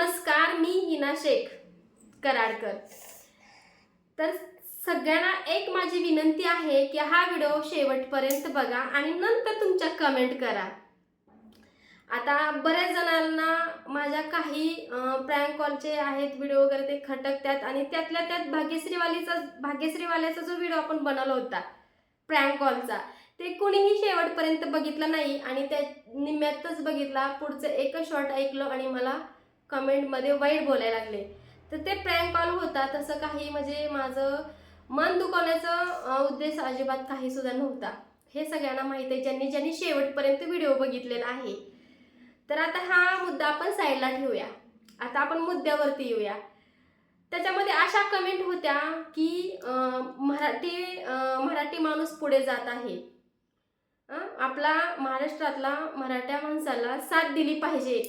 नमस्कार मी हिना शेख कराडकर. तर सगळ्यांना एक माझी विनंती आहे की हा व्हिडिओ शेवटपर्यंत बघा आणि नंतर तुमच्या कमेंट करा. आता बऱ्याच जणांना माझ्या काही प्रँक कॉलचे आहेत व्हिडिओ वगैरे ते खटकतात आणि त्यातल्या त्यात भाग्यश्रीवालीचा भाग्यश्रीवाल्याचा जो व्हिडिओ आपण बनवला होता प्रँक कॉलचा ते कुणीही शेवटपर्यंत बघितलं नाही आणि त्या निम्म्यातच बघितला पुढचं एकच शॉर्ट ऐकलं आणि मला कमेंटमध्ये वाईट बोलायला लागले. तर ते प्रँक कॉल होता तसं काही म्हणजे माझं मन दुखवण्याचा उद्देश अजिबात काही सुद्धा नव्हता. हे सगळ्यांना माहीत आहे ज्यांनी ज्यांनी शेवटपर्यंत व्हिडिओ बघितलेला आहे. तर आता हा मुद्दा आपण साईडला ठेवूया. आता आपण मुद्द्यावरती येऊया. त्याच्यामध्ये अशा कमेंट होत्या की मराठी मराठी माणूस पुढे जात आहे. आपला महाराष्ट्रातला मराठ्या माणसाला साथ दिली पाहिजे.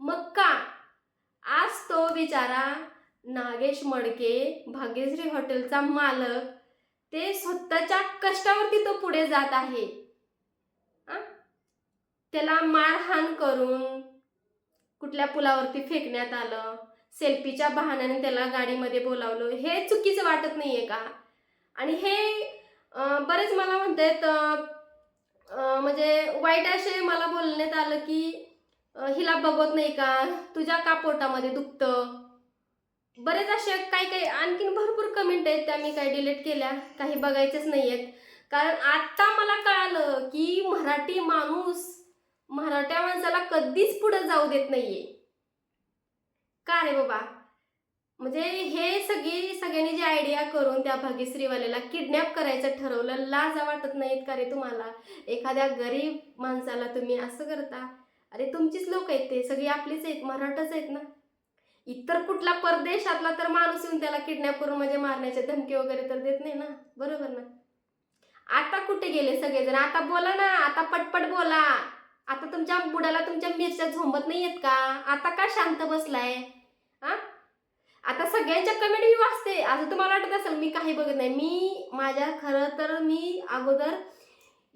मग का? बिचारा नागेश मडके भाग्यश्री हॉटेलचा मालक ते स्वतःच्या कष्टावरती तो पुढे जात आहे. त्याला मारहाण करून कुठल्या पुलावरती फेकण्यात आलं सेल्फीच्या बहाण्याने त्याला गाडीमध्ये बोलावलं हे चुकीचं वाटत नाहीये का? आणि हे बरेच मला म्हणतात म्हणजे वाईट असे मला बोलण्यात आलं की हिला बघत नाही का? तुझ्या का पोटामध्ये दुखतं? बरेच असे काही काही आणखीन भरपूर कमेंट आहेत त्या मी काही डिलीट केल्या काही बघायचेच नाही आहेत कारण आत्ता मला कळालं की मराठी माणूस मराठ्या माणसाला कधीच पुढे जाऊ देत नाहीये. का रे बाबा? म्हणजे हे सगळी सगळ्यांनी जी आयडिया करून त्या भाग्यश्रीवाल्याला किडनॅप करायचं ठरवलं लाज वाटत नाहीत का रे तुम्हाला? एखाद्या गरीब माणसाला तुम्ही असं करता? अरे तुमचीच लोक आहेत ते सगळी आपलीच आहेत मराठाच आहेत ना? इतर कुठला परदेशातला तर माणूस येऊन त्याला किडनॅप करून म्हणजे मारण्याचे धमकी वगैरे तर देत नाही ना? बरोबर ना? आता कुठे गेले सगळेजण? आता बोला ना आता पटपट बोला. आता तुमच्या बुडाला तुमच्या मिरच्या झोंबत नाही आहेत का? आता का शांत बसलाय? हा आता सगळ्यांच्या कमेंट मी वाचते. असं तुम्हाला वाटत असेल मी काही बघत नाही. मी माझ्या खरं तर मी अगोदर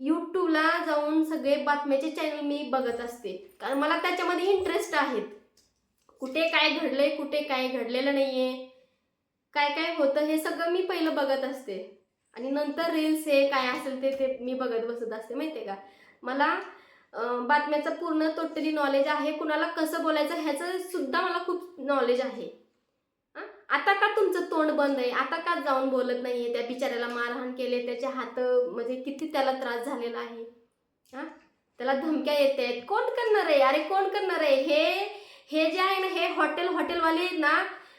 यूट्यूबला जाऊन सगळे बातम्याचे चॅनल मी बघत असते. कारण मला त्याच्यामध्ये इंटरेस्ट आहेत कुठे काय घडलंय कुठे काय घडलेलं नाहीये. काय काय होतं हे सगळं मी पहिलं बघत असते. आणि नंतर रील्स हे काय असेल ते ते मी बघत बसत असते माहितीये का? मला बातम्याचं पूर्ण टोटली नॉलेज आहे. कुणाला कसं बोलायचं ह्याचं सुद्धा मला खूप नॉलेज आहे. आता का तुमचं तोंड बंद आहे? आता का जाऊन बोलत नाहीये? त्या बिचाऱ्याला मारहाण केले त्याचे हात म्हणजे किती त्याला त्रास झालेला आहे. हा त्याला धमक्या येत आहेत. कोण करणार आहे? अरे कोण करणार आहे? हे हे जे आहे ना हे हॉटेल हॉटेलवाले आहेत ना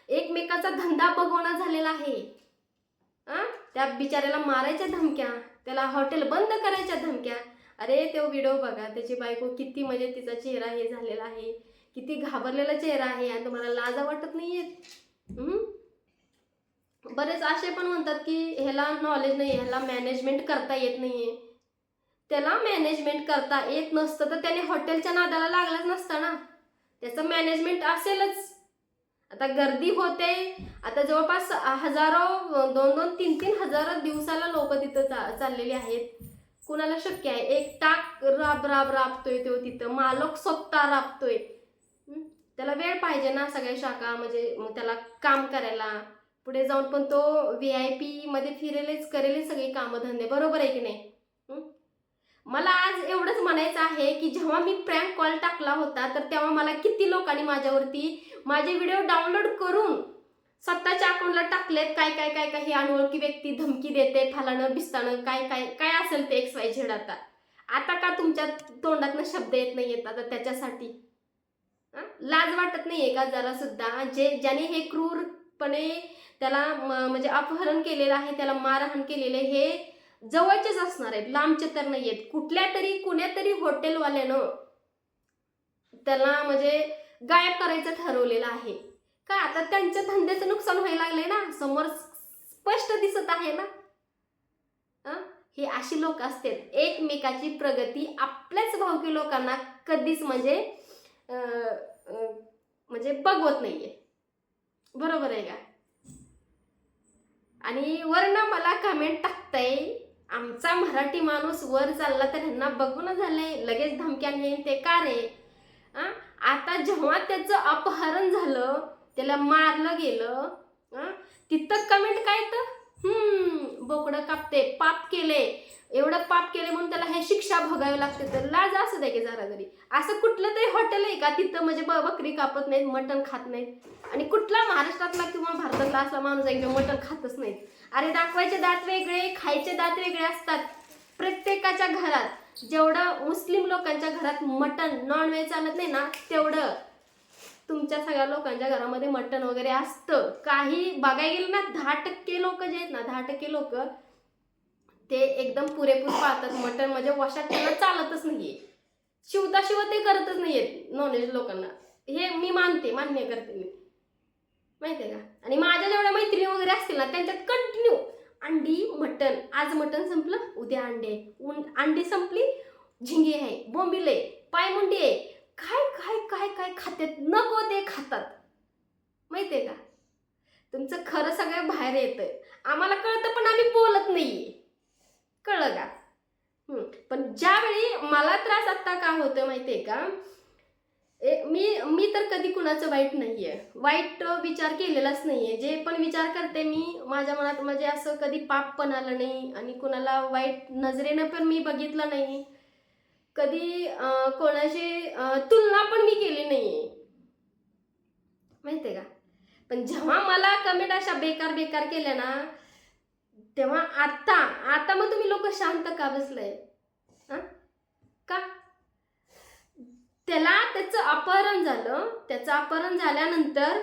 एकमेकाचा धंदा बघवणं झालेला आहे. हा त्या बिचाऱ्याला मारायच्या धमक्या त्याला हॉटेल बंद करायच्या धमक्या. अरे तो व्हिडिओ बघा त्याची बायको किती म्हणजे तिचा चेहरा हे झालेला आहे किती घाबरलेला चेहरा आहे आणि तुम्हाला लाजा वाटत नाहीये. आहेत बरेच असे पण म्हणतात की ह्याला नॉलेज नाही ह्याला मॅनेजमेंट करता येत नाहीये. त्याला मॅनेजमेंट करता येत नसतं तर त्याने हॉटेलच्या नादाला लागलाच नसता ना. त्याचं मॅनेजमेंट असेलच. आता गर्दी होते. आता जवळपास हजारो दोन दोन तीन तीन हजार दिवसाला लोक तिथं चा चाललेली आहेत. कुणाला शक्य आहे? एक टाक राब राब राबतोय तो तिथं. मालक स्वतः राबतोय. त्याला वेळ पाहिजे ना सगळ्या शाखा म्हणजे त्याला काम करायला. पुढे जाऊन पण तो व्ही आय पी मध्ये फिरेलेच करेलच सगळी कामधंदे बरोबर आहे की नाही? मला आज एवढंच म्हणायचं आहे की जेव्हा मी प्रँक कॉल टाकला होता तर तेव्हा मला किती लोकांनी माझ्यावरती माझे व्हिडिओ डाउनलोड करून स्वतःच्या अकाउंटला टाकलेत. काय काय काय काही अनोळखी व्यक्ती धमकी देते फालानं बिस्तानं काय काय काय असेल ते एक्स वाय झेड आता? आता का तुमच्या तोंडातनं शब्द येत नाही येत आता त्याच्यासाठी? लाज वाटत नाहीये का जरा सुद्धा? जे ज्याने हे क्रूरपणे त्याला म्हणजे अपहरण केलेलं आहे त्याला मारहाण केलेले हे जवळचेच असणार आहेत लांबचे तर नाही आहेत. कुठल्या तरी कुण्यातरी हॉटेलवाल्यानं त्याला म्हणजे गायब करायचं ठरवलेलं आहे. का आता त्यांच्या धंद्याचं नुकसान व्हायला लागलंय ना? समोर स्पष्ट दिसत आहे ना? हे अशी लोक असतात. एकमेकाची प्रगती आपल्याच भावकी लोकांना कधीच म्हणजे म्हणजे बघवत नाहीये. बरोबर आहे का? आणि वर्ण मला कमेंट टाकताय आमचा मराठी माणूस वर चालला तर ह्यांना बघून झालंय लगेच धमक्याने हे ते का रे? आता जेव्हा त्याचं अपहरण झालं त्याला मारलं गेलं तिथं कमेंट काय तर बोकडं कापते पाप केले. एवढं पाप केले म्हणून त्याला हे शिक्षा भोगावी लागते. तर लाज असू द्या की जरा घरी असं कुठलं तरी हॉटेल आहे का? तिथं म्हणजे ब- बकरी कापत नाहीत मटण खात नाहीत. आणि कुठला महाराष्ट्रातला किंवा भारतातला असा माणूस आहे की मटण खातच नाहीत. अरे दाखवायचे दात वेगळे खायचे दात वेगळे असतात. प्रत्येकाच्या घरात जेवढं मुस्लिम लोकांच्या घरात मटण नॉनव्हेज चालत नाही ना तेवढं. तुमच्या सगळ्या लोकांच्या घरामध्ये मटण वगैरे असतं. काही बघायला गेलं ना दहा टक्के लोक जे आहेत ना दहा टक्के लोक ते एकदम पुरेपूर पाहतात मटण म्हणजे वशात त्यांना चालतच नाहीये. शिवता शिव ते करतच नाहीयेत नॉनव्हेज लोकांना. हे मी मानते मान्य करते मी. माहिती आहे का? आणि माझ्या जेवढ्या मैत्रिणी वगैरे असतील ना त्यांच्यात कंटिन्यू अंडी मटण. आज मटण संपलं उद्या अंडे. उन अंडी संपली झिंगे आहे बोंबिले पायमुंडी आहे. काय काय काय काय खात्यात? नको ते खातात. माहितीये का? तुमचं खरं सगळं बाहेर येतंय. आम्हाला कळतं पण आम्ही बोलत नाही कळलं का? पण ज्यावेळी मला त्रास आत्ता का माहिती माहितीये का? ए, मी मी तर कधी कुणाचं वाईट नाही आहे वाईट विचार केलेलाच नाही आहे जे पण विचार करते मी माझ्या मनात म्हणजे असं कधी पाप पण आलं नाही आणि कुणाला वाईट नजरेनं पण मी बघितलं नाही. कधी कोणाशी तुलना पण मी केली नाहीये. माहितीये का? पण जेव्हा मला कमेंट अशा बेकार बेकार केल्या ना तेव्हा आता आता मग तुम्ही लोक शांत का बसलंय? का? त्याला त्याचं अपहरण झालं. त्याचं अपहरण झाल्यानंतर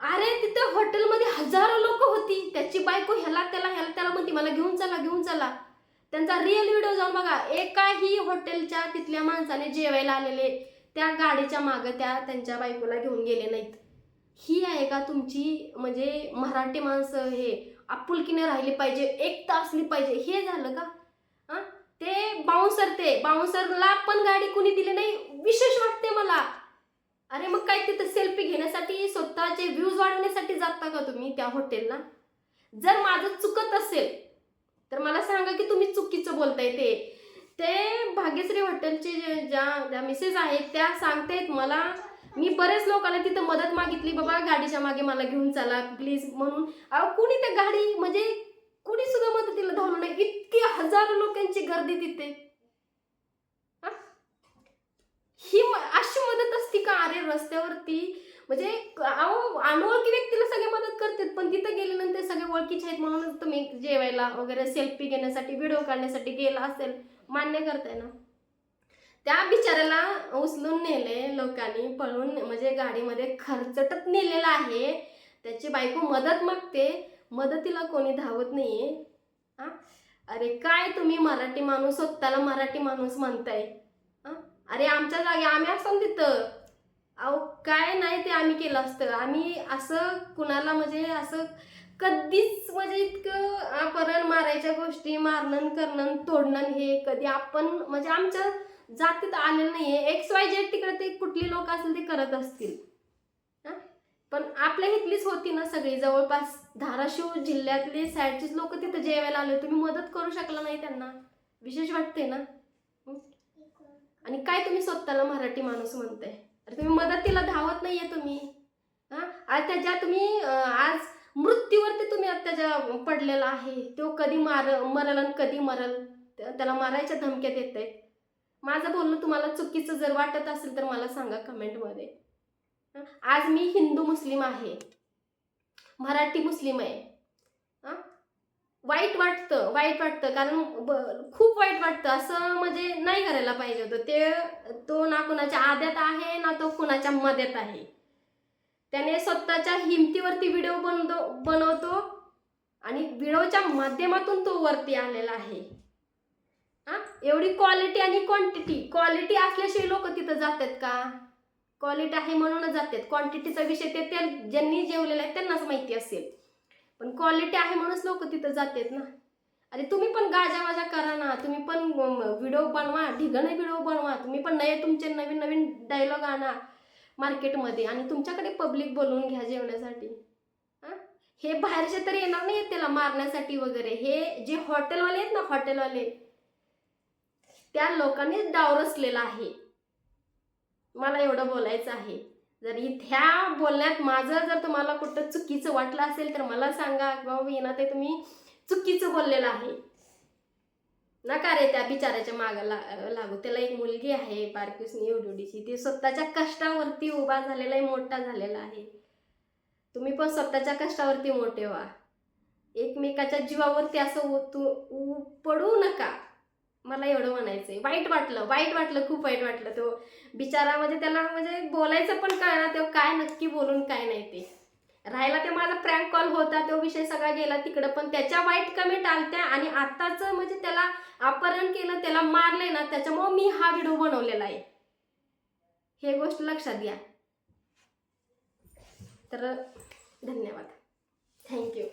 अरे तिथं हॉटेलमध्ये हजारो लोक होती. त्याची बायको ह्याला त्याला ह्याला त्याला म्हणते मला घेऊन चला घेऊन चला. त्यांचा रिअल व्हिडिओ जाऊन बघा. एकाही हॉटेलच्या तिथल्या माणसाने जेवायला आलेले त्या गाडीच्या मागं त्या त्यांच्या बायकोला घेऊन गेले नाहीत. ही आहे का तुमची म्हणजे मराठी माणसं हे आपुलकीने राहिली पाहिजे एकता असली पाहिजे हे झालं का? हा ते बाउन्सर ते. बाउन्सरला पण गाडी कुणी दिली नाही? विशेष वाटते मला. अरे मग काय तिथं सेल्फी घेण्यासाठी स्वतःचे व्ह्यूज वाढवण्यासाठी जाता का तुम्ही त्या हॉटेलला जर माझं चुकत असेल तर मला सांगा की तुम्ही चुकीचं बोलताय ते. ते भाग्यश्री हॉटेलचे जे ज्या ज्या मिसेस आहेत त्या सांगतायत मला मी बरेच लोकांना तिथं मदत मागितली बाबा गाडीच्या मागे मला घेऊन चला प्लीज म्हणून अहो कुणी त्या गाडी म्हणजे कुणी सुद्धा मदतीला धावलं नाही. इतकी हजारो लोकांची गर्दी तिथे. ही? अशी मदत असती का? अरे रस्त्यावरती म्हणजे अहो अनोळखी व्यक्तीला सगळे मदत करते पण तिथं गेल्यानंतर सगळे ओळखीचे आहेत म्हणूनच तुम्ही जेवायला वगैरे सेल्फी घेण्यासाठी व्हिडिओ काढण्यासाठी गेला असेल मान्य करताय ना? त्या बिचाऱ्याला उचलून नेले लोकांनी पळून म्हणजे गाडीमध्ये खर्चटत नेलेला आहे. त्याची बायको मदत मागते. मदतीला कोणी धावत नाहीये. हा अरे काय तुम्ही मराठी माणूस स्वतःला मराठी माणूस म्हणताय? अरे आमच्या जागी आम्ही असतो तिथं. अहो काय नाही ते आम्ही केलं असतं. आम्ही असं कुणाला म्हणजे असं कधीच म्हणजे इतकं अपहरण मारायच्या गोष्टी मारणं करणं तोडणं हे कधी आपण म्हणजे आमच्या जातीत आलेलं नाहीये. एक्स वाय जेड तिकडे ते कुठली लोक असेल ते करत असतील. पण आपल्या इथलीच होती ना सगळी. जवळपास धाराशिव जिल्ह्यातले साईडचीच लोक तिथं जेवायला आले. तुम्ही मदत करू शकला नाही त्यांना. विशेष वाटते ना? आणि काय तुम्ही स्वतःला मराठी माणूस म्हणताय? अरे तुम्ही मदतीला धावत नाहीये तुम्ही. हा? आणि त्याच्या तुम्ही आज मृत्यूवरती तुम्ही अत्याचार पडलेला आहे तो कधी मार मरल आणि कधी मरल त्याला मारायच्या धमक्या देत आहेत माझं बोलणं तुम्हाला चुकीचं जर वाटत असेल तर मला सांगा कमेंटमध्ये. आज मी हिंदू मुस्लिम आहे. मराठी मुस्लिम आहे. वाईट वाटतं वाईट वाटतं कारण ब- खूप वाईट वाटतं. असं म्हणजे नाही करायला पाहिजे होतं. ते तो ना कुणाच्या आद्यात आहे ना तो कुणाच्या मध्यात आहे. त्याने स्वतःच्या हिमतीवरती व्हिडिओ बनतो बनवतो आणि व्हिडिओच्या माध्यमातून तो वरती आलेला आहे. हां? एवढी क्वालिटी आणि क्वांटिटी क्वालिटी असल्याशिवाय लोक तिथं जातात का? क्वालिटी आहे म्हणूनच जातात. क्वांटिटीचा विषय ते त्या ज्यांनी जेवलेला आहे त्यांनाच माहिती असेल. पण क्वालिटी आहे म्हणूनच लोक तिथं जातात ना. अरे तुम्ही पण गाजा वाजा करा ना. तुम्ही पण व्हिडिओ बनवा. ढिगणे व्हिडिओ बनवा. तुम्ही पण नये तुमचे नवीन नवीन डायलॉग आणा. मार्केटमध्ये आणि तुमच्याकडे पब्लिक बोलवून घ्या जेवण्यासाठी हे? बाहेरचे तर येणार नाही त्याला मारण्यासाठी वगैरे. हे जे हॉटेलवाले आहेत ना हॉटेलवाले त्या लोकांनीच डाव रचलेला आहे. मला एवढं बोलायचं आहे. जर ह्या बोलण्यात माझं जर तुम्हाला कुठं चुकीचं वाटलं असेल तर मला सांगा बाबा येणार ते तुम्ही चुकीचं बोललेलं आहे. नका रे त्या बिचाऱ्याच्या मागं ला लागू. त्याला एक मुलगी आहे बारकीसनी एवढीची ती स्वतःच्या कष्टावरती उभा झालेला आहे मोठा झालेला आहे. तुम्ही पण स्वतःच्या कष्टावरती मोठे व्हा. एकमेकाच्या जीवावरती असं तू पडू नका. मला एवढं म्हणायचं आहे वाईट वाटलं वाईट वाटलं खूप वाईट वाटलं तो. बिचारा म्हणजे त्याला म्हणजे बोलायचं पण कळणार तो काय नक्की बोलून काय नाही ते. राहिला ते माझा प्रँक कॉल होता तो विषय सगळा गेला तिकडं पण त्याच्या वाईट कमेंट आलत्या आणि आत्ताच म्हणजे त्याला अपहरण केलं त्याला मारलंय ना त्याच्यामुळं मी हा व्हिडिओ बनवलेला आहे. हे गोष्ट लक्षात घ्या. तर धन्यवाद. थँक्यू